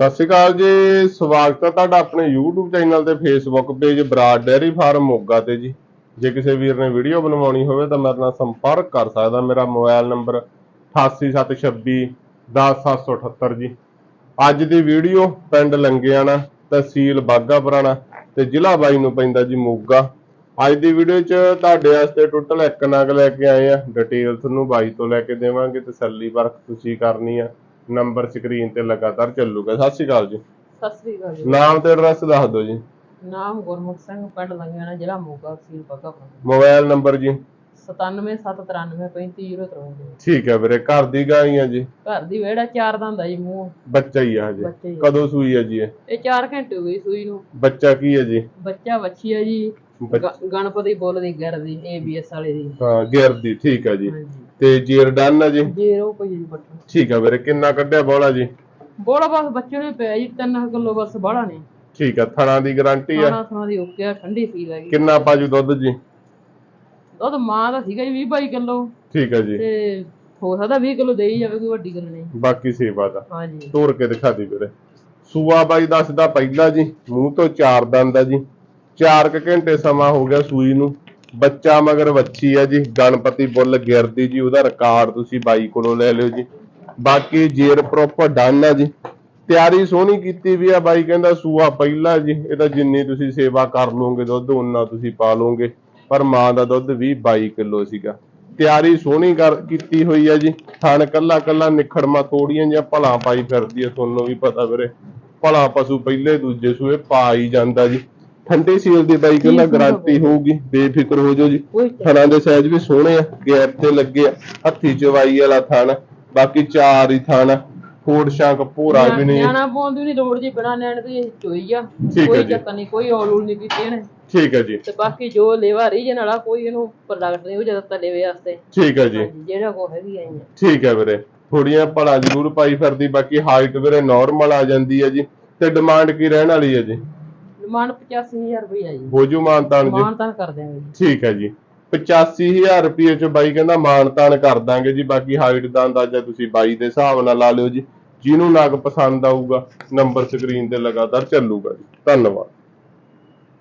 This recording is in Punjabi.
ਸਤਿ ਸ਼੍ਰੀ ਅਕਾਲ ਜੀ, ਸਵਾਗਤ ਹੈ ਤੁਹਾਡਾ ਆਪਣੇ YouTube ਚੈਨਲ ਤੇ Facebook page Brar dairy farm Moga ਤੇ ਜੀ। ਜੇ ਕਿਸੇ ਵੀਰ ਨੇ ਵੀਡੀਓ ਬਣਵਾਉਣੀ ਹੋਵੇ ਤਾਂ ਮੇਰੇ ਨਾਲ ਸੰਪਰਕ ਕਰ ਸਕਦਾ, ਮੇਰਾ ਮੋਬਾਈਲ ਨੰਬਰ 8876 10778 ਜੀ। ਅੱਜ ਦੀ ਵੀਡੀਓ ਪਿੰਡ ਲੰਗਿਆਣਾ, ਤਹਿਸੀਲ ਬਾਗਾ ਪੁਰਾਣਾ ਤੇ ਜ਼ਿਲ੍ਹਾ ਬਾਈ ਨੂੰ ਪੈਂਦਾ ਜੀ ਮੋਗਾ। ਅੱਜ ਦੀ ਵੀਡੀਓ 'ਚ ਤੁਹਾਡੇ ਵਾਸਤੇ ਟੋਟਲ ਇੱਕ ਨਗ ਲੈ ਕੇ ਆਏ ਆ। ਡਿਟੇਲ ਤੁਹਾਨੂੰ ਬਾਈ ਤੋਂ ਲੈ ਕੇ ਦੇਵਾਂਗੇ ਤਸੱਲੀ ਵਰਕ ਤੁਸੀਂ ਕਰਨੀ ਆ। ਨੰਬਰ ਸਕਰੀਨ ਤੇ ਲਗਾਤਾਰ ਚੱਲੂਗਾ। ਸਤਿ ਸ਼੍ਰੀ ਅਕਾਲ ਜੀ। ਸਤਿ ਸ੍ਰੀ ਅਕਾਲ ਜੀ। ਨਾਮ ਤੇ ਐਡਰੈਸ ਦੱਸ ਦਿਓ ਜੀ। ਨਾਮ ਗੁਰਮੁਖ ਸਿੰਘ ਪਿੰਡ ਲੰਗਿਆਣਾ ਜ਼ਿਲ੍ਹਾ ਮੋਗਾ ਤਹਿਸੀਲ ਬੱਗਾ ਮੋਬਾਈਲ ਨੰਬਰ ਜੀ। 9779353053 ਠੀਕ ਹੈ ਵੀਰੇ ਘਰ ਦੀ ਗਾਂ ਹੀ ਆ ਜੀ। ਘਰ ਦੀ ਵੇੜਾ ਚਾਰ ਦੰਦ ਆ ਜੀ ਮੂੰਹ। ਬੱਚਾ ਹੀ ਆ ਹਜੇ। ਬੱਚੇ ਹੀ ਆ। ਕਦੋਂ ਸੂਈ ਹੈ ਜੀ ਇਹ? ਇਹ 4 ਘੰਟੇ ਹੋ ਗਏ ਸੂਈ ਨੂੰ। ਬੱਚਾ ਕੀ ਹੈ ਜੀ? ਬੱਚਾ ਵੱਛੀ ਆ ਜੀ। ਬੱਚ- ਗ- ਗਣਪਤੀ ਬੁੱਲ ਦੀ ਗਰ ਦੀ ਏਬੀਐਸ ਵਾਲੇ ਦੀ। ਹਾਂ ਗੇਰ ਦੀ ਠੀਕ ਹੈ ਜੀ। ਹਾਂਜੀ। ਤੇ ਜੀਰ ਡਨ ਹੈ ਜੀ? ਜੀਰੋ ਕੋਈ ਜੀ ਬੱਟਾ। ਠੀਕ ਹੈ ਵੀਰੇ ਕਿੰਨਾ ਕੱਢਿਆ ਬੋਲਾ ਜੀ? ਬੋਲਾ ਬਸ ਬੱਚੇ ਨੇ ਪਿਆ ਜੀ 3 ਕਿਲੋ ਬਸ ਬਾਹਲਾ ਨਹੀਂ ਠੀਕ ਹੈ ਥਣਾ ਦੀ ਗਾਰੰਟੀ ਹੈ ਖਾਣਾ ਸੁਣਾ ਦੀ ਓਕੇ ਆ ਠੰਡੀ ਸੀ ਲੱਗੀ ਕਿੰਨਾ ਪਾਜੂ ਦੁੱਧ ਜੀ? ਦੁੱਧ ਮਾਂ ਦਾ ਸੀਗਾ ਜੀ 20 22 ਕਿਲੋ। ਠੀਕ ਹੈ ਜੀ। ਤੇ ਹੋ ਸਕਦਾ 20 ਕਿਲੋ ਦੇ ਹੀ ਜਾਵੇ ਕੋਈ ਵੱਡੀ ਗੱਲ ਨਹੀਂ। ਬਾਕੀ ਸੇਵਾ ਦਾ। ਹਾਂਜੀ ਤੋੜ ਕੇ ਦਿਖਾ ਦੀ ਵੀਰੇ। ਸੂਆ ਬਾਈ ਦੱਸਦਾ ਪਹਿਲਾ ਜੀ ਮੂੰਹ ਤੋਂ ਚਾਰ ਦੰਦ ਆ ਜੀ। 4 ਘੰਟੇ ਸਮਾਂ ਹੋ ਗਿਆ ਸੂਈ ਨੂੰ। ਬੱਚਾ ਮਗਰ ਵੱਛੀ ਆ ਜੀ, ਗਣਪਤੀ ਬੁੱਲ ਗਿਰਦੀ ਜੀ, ਉਹਦਾ ਰਿਕਾਰਡ ਤੁਸੀਂ ਬਾਈ ਕੋਲੋਂ ਲੈ ਲਿਓ ਜੀ। ਬਾਕੀ ਜੇਰ ਪ੍ਰੋਪਰ ਡਨ ਆ ਜੀ। ਤਿਆਰੀ ਸੋਹਣੀ ਕੀਤੀ ਵੀ ਆ ਬਾਈ, ਕਹਿੰਦਾ ਸੂਆ ਪਹਿਲਾ ਜੀ, ਇਹ ਤਾਂ ਜਿੰਨੀ ਤੁਸੀਂ ਸੇਵਾ ਕਰ ਲਓਗੇ ਦੁੱਧ ਉਨਾ ਤੁਸੀਂ ਪਾ ਲਓਗੇ। ਪਰ ਮਾਂ ਦਾ ਦੁੱਧ ਵੀ 22 ਕਿਲੋ ਸੀਗਾ। ਤਿਆਰੀ ਸੋਹਣੀ ਕਰ, ਕੀਤੀ ਹੋਈ ਆ ਜੀ। ਥਣ ਕੱਲਾ ਕੱਲਾ ਨਿਖੜਮਾ ਥੋੜੀਆਂ ਜਿਹੀਆਂ ਭਲਾ ਪਾਈ ਫਿਰਦੀ ਆ, ਤੁਹਾਨੂੰ ਵੀ ਪਤਾ ਵੀਰੇ। ਭਲਾ ਪਸ਼ੂ ਪਹਿਲੇ ਦੂਜੇ ਸੂਏ ਪਾ ਹੀ ਜਾਂਦਾ ਜੀ। ਠੰਡੀ ਸੀਲ ਦੀ ਬਾਈ ਕਹਿੰਦਾ ਗਾਰੰਟੀ ਹੋਊਗੀ ਬੇਫਿਕਰ ਹੋ ਜਾਓ ਜੀ। ਥਣਾਂ ਦੇ ਸਾਈਜ਼ ਵੀ ਸੋਹਣੇ ਆ ਗੈਪ ਤੇ ਲੱਗੇ ਆ ਹੱਥੀ ਚਵਾਈ ਵਾਲਾ ਥਣ ਬਾਕੀ ਚਾਰ ਹੀ ਥਣ ਫੋੜ ਸ਼ਾਂਕ ਭੋਰਾ ਵੀ ਨਹੀਂ। ਨਿਆਣਾ ਪਾਉਣ ਦੀ ਨਹੀਂ ਲੋੜ ਜੀ ਬਿਨਾ ਨਿਆਣੇ ਦੀ ਚੋਈ ਆ। ਠੀਕ ਹੈ ਕੋਈ ਜੀ। ਚੱਕਰ ਨਹੀਂ ਕੋਈ ਔਲੂਲ ਨਹੀਂ ਕੀਤੀ ਇਹਨੇ ਠੀਕ ਹੈ ਜੀ। ਤੇ ਬਾਕੀ ਜੋ ਲੇਵਾ ਰੀਜਨ ਵਾਲਾ ਕੋਈ ਇਹਨੂੰ ਪ੍ਰੋਡਕਟ ਨਹੀਂ ਉਹ ਜ਼ਿਆਦਾਤਰ ਲੇਵੇ ਵਾਸਤੇ। ਠੀਕ ਹੈ ਜੀ। ਹਾਂਜੀ, ਜਿਹੜਾ ਕੋ ਹੈਗੀ ਆਈ ਆ। ਠੀਕ ਹੈ ਵੀਰੇ। ਥੋੜੀਆਂ ਭਲਾ ਜ਼ਰੂਰ ਪਾਈ ਫਿਰਦੀ ਬਾਕੀ ਹਾਈਟ ਵੀਰੇ ਨਾਰਮਲ ਆ ਜਾਂਦੀ ਹੈ ਜੀ ਤੇ ਡਿਮਾਂਡ ਕੀ ਰਹਿਣ ਵਾਲੀ ਹੈ ਜੀ? ਡਿਮਾਂਡ 85000 ਰੁਪਏ ਆ ਜੀ। ਬੋਜੂ ਮਾਨਤਾਨ ਜੀ। ਮਾਨਤਾਨ ਕਰ ਦਿਆਂਗੇ ਜੀ। ਠੀਕ ਹੈ ਜੀ। 85000 ਰੁਪਏ ਚ ਬਾਈ ਕਹਿੰਦਾ ਮਾਨਤਾਨ ਕਰ ਦਾਂਗੇ ਜੀ। ਬਾਕੀ ਹਾਈਟ ਦਾ ਅੰਦਾਜ਼ਾ ਤੁਸੀਂ ਬਾਈ ਦੇ ਹਿਸਾਬ ਨਾਲ ਲਾ ਲਿਓ ਜੀ। ਜਿਹਨੂੰ ਨਗ ਪਸੰਦ ਆਊਗਾ ਨੰਬਰ ਸਕਰੀਨ ਤੇ ਲਗਾਤਾਰ ਚੱਲੂਗਾ ਜੀ। ਧੰਨਵਾਦ।